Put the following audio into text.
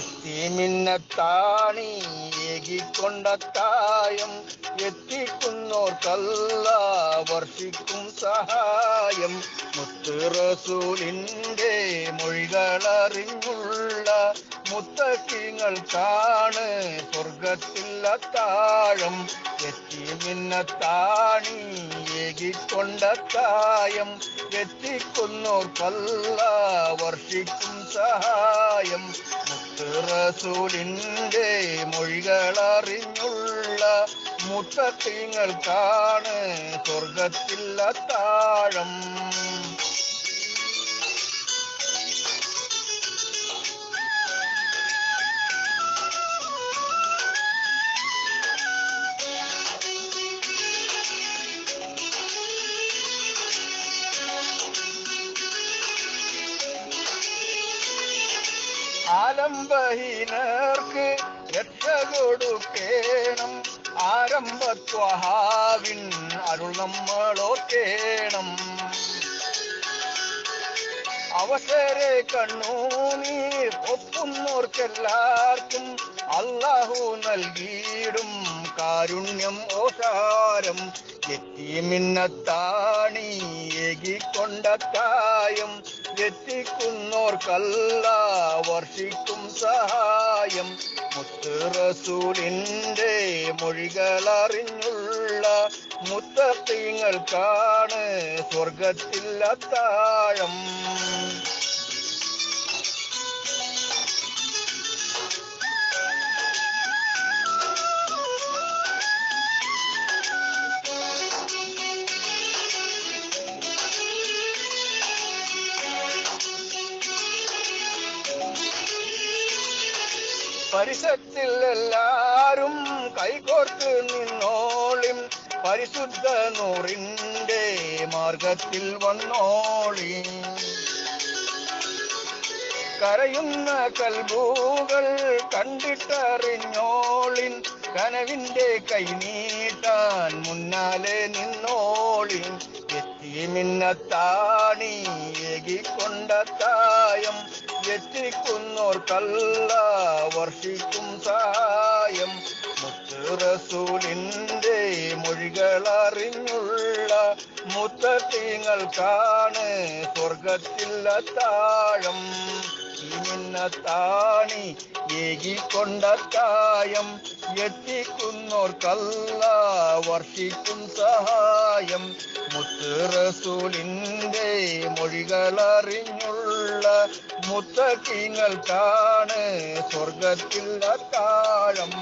എത്തിമിന്നത്താണി ഏകിക്കൊണ്ടത്തായം എത്തിക്കുന്നോർക്കല്ല വർഷിക്കും സഹായം. മുത്ത് റസൂലിന്റെ മൊഴികളറിഞ്ഞുള്ള മുത്തക്കിങ്ങൾക്കാണ് സ്വർഗത്തിൽ അത്താഴം എത്തിമിന്നത്താണി ഏകിക്കൊണ്ടത്തായം എത്തിക്കുന്നോർക്കല്ല വർഷിക്കും സഹായം. റസൂലിന്റെ മൊഴികളറിഞ്ഞുള്ള മുത്തത്തിങ്ങൾക്കാണ് സ്വർഗത്തിൽ അത്താഴം ആലംബഹീനർക്ക് രക്ഷ കൊടുക്കേണം. ആരംഭത്വഹാവിൻ അരുൾ നമ്മളോക്കേണം അവസരെ കണ്ണൂനീർ ഒപ്പുന്നോർക്കെല്ലാവർക്കും അള്ളാഹു നൽകിയിടും കാരുണ്യം ഓസാരം. എത്തിമിന്നത്താണി ഏകിക്കൊണ്ടത്തായം എത്തിക്കുന്നോർക്കല്ല വർഷിക്കും സഹായം. മുത്ത് റസൂലിന്റെ മൊഴികളറിഞ്ഞുള്ള മുത്തത്തിങ്ങൾക്കാണ് സ്വർഗത്തിൽ പരിസത്തിൽ എല്ലാരും കൈകോർത്ത് നിന്നോളിം പരിശുദ്ധ നൂറിന്റെ മാർഗത്തിൽ വന്നോളി കരയുന്ന കൽബൂകൾ കണ്ടിട്ടറിഞ്ഞോളിൻ. കനവിന്റെ കൈനീട്ടാൻ മുന്നാലെ നിന്നോളിൻ. എത്തിമിന്നത്താണി ഏകിക്കൊണ്ടത്തായം എത്തിക്കുന്നോർക്കല്ല വർഷിക്കും മുത്ത് റസൂലിന്റെ മൊഴികളറിഞ്ഞുള്ള മുത്തത്തിങ്ങൾക്കാണ് സ്വർഗത്തിൽ അത്താഴം ഈ മിന്നത്താണി ഏകിക്കൊണ്ടത്തായം എത്തിക്കുന്നോർക്കല്ല വർഷിക്കും സഹായം മുത്ത് റസൂലിന്റെ മൊഴികളറിഞ്ഞുള്ള മുത്തക്കിങ്ങൾക്കാണ് സ്വർഗത്തിൽ അത്താഴം